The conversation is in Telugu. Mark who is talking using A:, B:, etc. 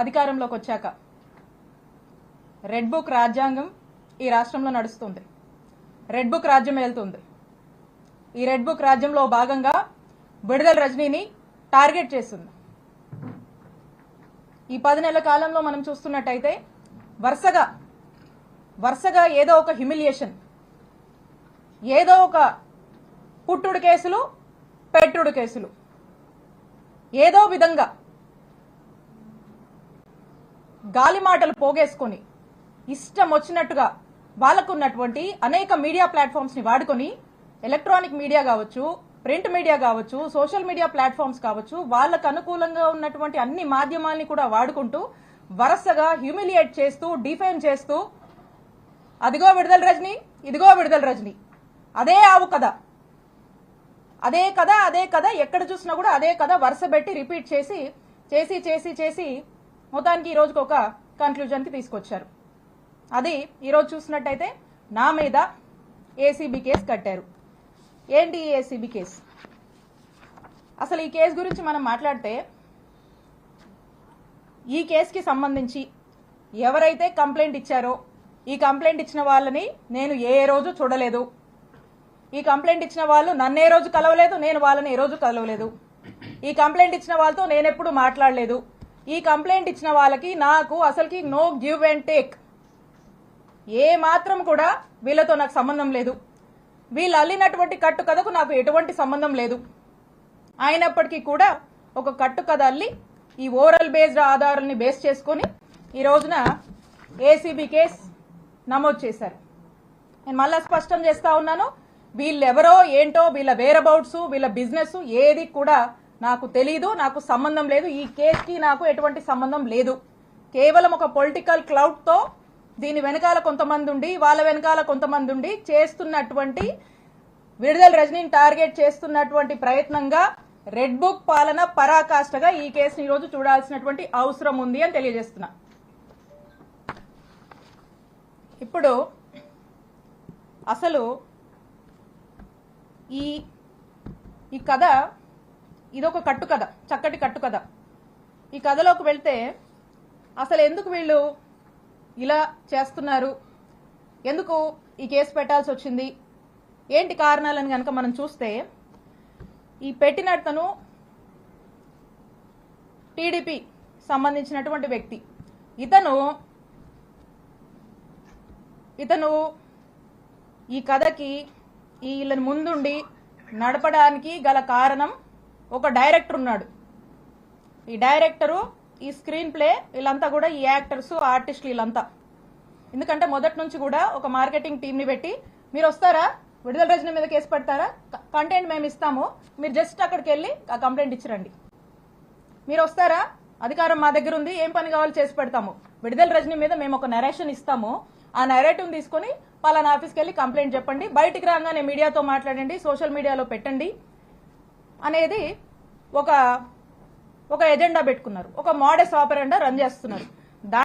A: అధికారంలోకి వచ్చాక. రెడ్ బుక్ రాజ్యాంగం ఈ రాష్ట్రంలో నడుస్తుంది. రెడ్ బుక్ రాజ్యం వెళ్తుంది ఈ రెడ్ బుక్ రాజ్యంలో భాగంగా విడుదల రజనీని టార్గెట్ చేస్తుంది. ఈ పది నెలల కాలంలో మనం చూస్తున్నట్టయితే వరుసగా వరుసగా ఏదో ఒక హ్యూమిలియేషన్ ఏదో ఒక పుట్టుడు కేసులు పెట్టుడు కేసులు. ఏదో విధంగా గాలి మాటలు పోగేసుకొని ఇష్టం వచ్చినట్టుగా వాళ్ళకున్నటువంటి అనేక మీడియా ప్లాట్ఫామ్స్ని వాడుకొని ఎలక్ట్రానిక్ మీడియా కావచ్చు ప్రింట్ మీడియా కావచ్చు సోషల్ మీడియా ప్లాట్ఫామ్స్ కావచ్చు వాళ్ళకు అనుకూలంగా ఉన్నటువంటి అన్ని మాధ్యమాల్ని కూడా వాడుకుంటూ వరుసగా హ్యూమిలియేట్ చేస్తూ డిఫైన్ చేస్తూ అదిగో విడుదల రజని ఇదిగో విడుదల రజని. అదే ఆవు కథ. అదే కథ అదే కథ ఎక్కడ చూసినా కూడా అదే కథ వరుస పెట్టి రిపీట్ చేసి చేసి చేసి చేసి మొత్తానికి ఈ రోజుకి ఒక కన్క్లూజన్కి తీసుకొచ్చారు. అది ఈరోజు చూసినట్టయితే నా మీద ఏసీబీ కేసు కట్టారు. ఏంటి ఈ ఏసీబీ కేసు? అసలు ఈ కేసు గురించి మనం మాట్లాడితే ఈ కేసుకి సంబంధించి ఎవరైతే కంప్లైంట్ ఇచ్చారో ఈ కంప్లైంట్ ఇచ్చిన వాళ్ళని నేను ఏ రోజు చూడలేదు. ఈ కంప్లైంట్ ఇచ్చిన వాళ్ళు నన్ను ఏ రోజు కలవలేదు నేను వాళ్ళని ఏ రోజు కలవలేదు. ఈ కంప్లైంట్ ఇచ్చిన వాళ్ళతో నేనెప్పుడు మాట్లాడలేదు. ఈ కంప్లైంట్ ఇచ్చిన వాళ్ళకి నాకు అసలుకి నో గివ్ అండ్ టేక్. ఏ మాత్రం కూడా వీళ్ళతో నాకు సంబంధం లేదు. వీళ్ళు అల్లినటువంటి కట్టు కథకు నాకు ఎటువంటి సంబంధం లేదు. అయినప్పటికీ కూడా ఒక కట్టు కథ అల్లి ఈ ఓరల్ బేస్డ్ ఆధారాలని బేస్ చేసుకొని ఈ రోజున ఏసీబీ కేస్ నమోదు చేశారు. నేను మళ్ళా స్పష్టం చేస్తా ఉన్నాను. వీళ్ళెవరో ఏంటో వీళ్ళ వేరబౌట్స్ వీళ్ళ బిజినెస్ ఏది కూడా నాకు తెలీదు నాకు సంబంధం లేదు. ఈ కేసుకి నాకు ఎటువంటి సంబంధం లేదు. కేవలం ఒక పొలిటికల్ క్లౌడ్తో దీని వెనకాల కొంతమంది ఉండి వాళ్ళ వెనకాల కొంతమంది ఉండి చేస్తున్నటువంటి విడుదల రజనీని టార్గెట్ చేస్తున్నటువంటి ప్రయత్నంగా రెడ్ బుక్ పాలన పరాకాష్ఠగా ఈ కేసుని ఈరోజు చూడాల్సినటువంటి అవసరం ఉంది అని తెలియజేస్తున్నా. ఇప్పుడు అసలు ఈ ఈ కథ ఇదొక కట్టు కథ చక్కటి కట్టు కథ ఈ కథలోకి వెళ్తే అసలు ఎందుకు వీళ్ళు ఇలా చేస్తున్నారు? ఎందుకు ఈ కేసు పెట్టాల్సి వచ్చింది? ఏంటి కారణాలని కనుక మనం చూస్తే ఈ పెట్టినతను టీడీపీ సంబంధించినటువంటి వ్యక్తి. ఇతను ఇతను ఈ కథకి ఈ వీళ్ళని ముందుండి నడపడానికి గల కారణం ఒక డైరెక్టర్ ఉన్నాడు. ఈ డైరెక్టరు ఈ స్క్రీన్ ప్లే వీళ్ళంతా కూడా ఈ యాక్టర్స్ ఆర్టిస్టులు వీళ్ళంతా. ఎందుకంటే మొదటి నుంచి కూడా ఒక మార్కెటింగ్ టీంని పెట్టి మీరు వస్తారా? విడుదల రజన మీద కేసు పెడతారా? కంటెంట్ మేము ఇస్తాము. మీరు జస్ట్ అక్కడికి వెళ్ళి ఆ కంప్లైంట్ ఇచ్చిరండి. మీరు వస్తారా? అధికారం మా దగ్గర ఉంది. ఏం పని కావాలో చేసి పెడతాము. విడుదల రజని మీద మేము ఒక నెరేషన్ ఇస్తాము. ఆ నెరేటివ్ తీసుకొని పలానా ఆఫీస్కి వెళ్ళి కంప్లైంట్ చెప్పండి. బయటికి రాగానే మీడియాతో మాట్లాడండి. సోషల్ మీడియాలో పెట్టండి. అనేది ఒక ఒక ఎజెండా పెట్టుకున్నారు. ఒక మోడస్ ఆపరెండా రన్ చేస్తున్నారు.